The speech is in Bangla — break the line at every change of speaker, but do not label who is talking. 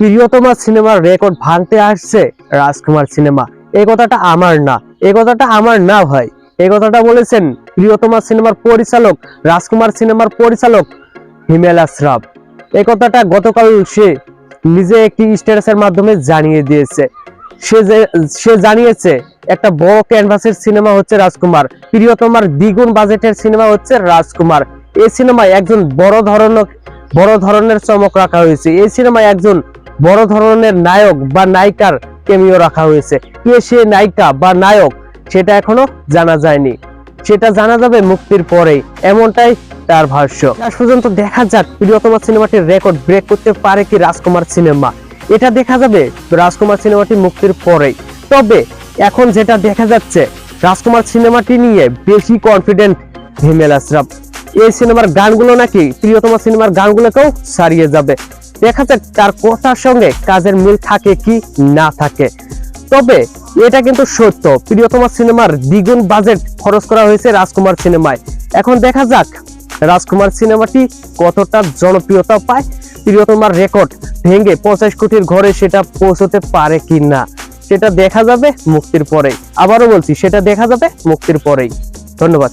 প্রিয়তমা সিনেমার রেকর্ড ভাঙতে আসছে রাজকুমার সিনেমা। এই কথাটা আমার না। এই কথাটা আমার না ভাই। এই কথাটা বলেছেন প্রিয়তমা সিনেমার পরিচালক, রাজকুমার সিনেমার পরিচালক হিমেল আশরাফ এই কথাটা গতকাল সে নিজে একটি স্ট্যাটাসের মাধ্যমে জানিয়ে দিয়েছে। সে যে, সে জানিয়েছে, একটা বড় ক্যানভাসের সিনেমা হচ্ছে রাজকুমার। প্রিয়তমার দ্বিগুণ বাজেটের সিনেমা হচ্ছে রাজকুমার। এই সিনেমায় একজন বড় ধরনের বড় ধরনের চমক রাখা হয়েছে। এই সিনেমায় একজন বড় ধরনের নায়ক বা নায়িকার কেমিও রাখা হয়েছে। কে সে নায়িকা বা নায়ক, সেটা এখনও জানা যায়নি। সেটা জানা যাবে মুক্তির পরেই, এমনটাই তার ভাষ্য। শেষ পর্যন্ত দেখা যাক প্রিয়তমা সিনেমাটির রেকর্ড ব্রেক করতে পারে কি রাজকুমার সিনেমা এটা দেখা যাবে রাজকুমার সিনেমাটি মুক্তির পরেই। তবে এখন যেটা দেখা যাচ্ছে, রাজকুমার সিনেমাটি নিয়ে বেশি কনফিডেন্ট হিমেল আশরাফ এই সিনেমার গানগুলো নাকি প্রিয়তমা সিনেমার গানগুলোকেও ছাড়িয়ে যাবে। দেখা যাক তার কথার সঙ্গে কাজের মিল থাকে কি না থাকে। তবে এটা কিন্তু সত্য। প্রিয়তমা সিনেমার দ্বিগুণ বাজেট খরচ করা হয়েছে রাজকুমার সিনেমায়। এখন দেখা যাক রাজকুমার সিনেমাটি কতটা জনপ্রিয়তা পায়। প্রিয়তমার রেকর্ড ভেঙে পঞ্চাশ কোটির ঘরে সেটা পৌঁছতে পারে কি না, সেটা দেখা যাবে মুক্তির পরেই। আবারও বলছি, সেটা দেখা যাবে মুক্তির পরেই। ধন্যবাদ।